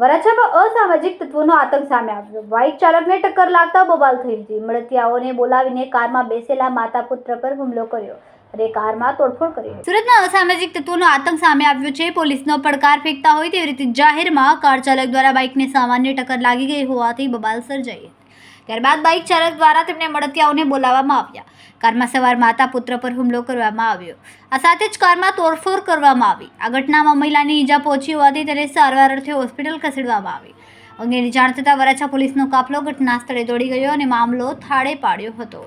વરાછામાં અસામાજિક તત્વોનો આતંક સામે આવ્યો. બાઇક ચાલકને ટક્કર લાગતા બબાલ થઈ હતી. મળતિયાઓને બોલાવીને કારમાં બેસેલા માતા પુત્ર પર હુમલો કર્યો અને કારમાં તોડફોડ કરી સુરતના અસામાજિક તત્વોનો આતંક સામે આવ્યો છે. પોલીસનો પડકાર ફેંકતા હોય તેવી રીતે જાહેરમાં કાર ચાલક દ્વારા બાઇકને સામાન્ય ટક્કર લાગી ગઈ હોવાથી બબાલ સર્જાઈ ત્યારબાદ બાઇક ચાલક દ્વારા તેમને મળતિયાઓને બોલાવવામાં આવ્યા. કારમાં સવાર માતા પુત્ર પર હુમલો કરવામાં આવ્યો. આ સાથે જ કારમાં તોડફોડ કરવામાં આવી. આ ઘટનામાં મહિલાની ઈજા પહોંચી હોવાથી તેને સારવાર અર્થે હોસ્પિટલ ખસેડવામાં આવી. અંગેની જાણ થતાં વરાછા પોલીસનો કાફલો ઘટના સ્થળે દોડી ગયો અને મામલો થાળે પાડ્યો હતો.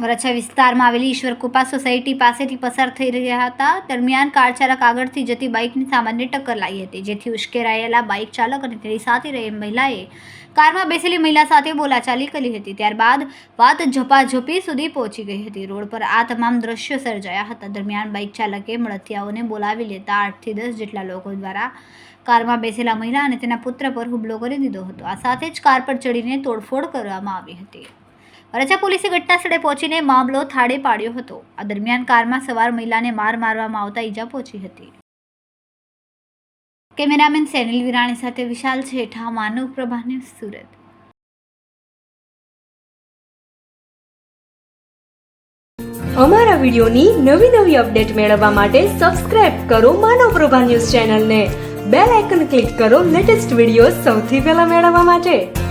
વરાછા વિસ્તારમાં આવેલી ઈશ્વર કૃપા સોસાયટી પાસેથી પસાર થઈ રહ્યા હતા. દરમિયાન કાર ચાલક આગળથી જતી બાઇકની સામાન્ય ટક્કર લાગી હતી, જેથી ઉશ્કેરાયેલા બાઇક ચાલક અને તેની સાથે રહેલ મહિલાએ કારમાં બેસેલી મહિલા સાથે બોલાચાલી કરી હતી. ત્યારબાદ વાત ઝપાઝપી સુધી પહોંચી ગઈ હતી. રોડ પર આ તમામ દ્રશ્યો સર્જાયા હતા. દરમિયાન બાઇક ચાલકે મળતિયાઓને બોલાવી લેતા આઠથી દસ જેટલા લોકો દ્વારા કારમાં બેસેલા મહિલા અને તેના પુત્ર પર હુમલો કરી દીધો હતો. આ સાથે જ કાર પર ચડીને તોડફોડ કરવામાં આવી હતી. વરાછા પોલીસે ઘટના સ્થળે પહોંચીને મામલો થાળે પાડ્યો હતો. આ દરમિયાન કારમાં સવાર મહિલાને માર મારવામાં આવતા ઈજા પહોંચી હતી. કેમેરામેન સેનિલ વિરાણી સાથે વિશાલ છેઠા, માનવ પ્રભા સુરત. અમારા વિડિયોની નવી નવી અપડેટ મેળવવા માટે સબસ્ક્રાઇબ કરો માનવ પ્રભા ન્યૂઝ ચેનલને. બેલ આઇકન ક્લિક કરો લેટેસ્ટ વીડિયો સૌથી પહેલા મેળવવા માટે.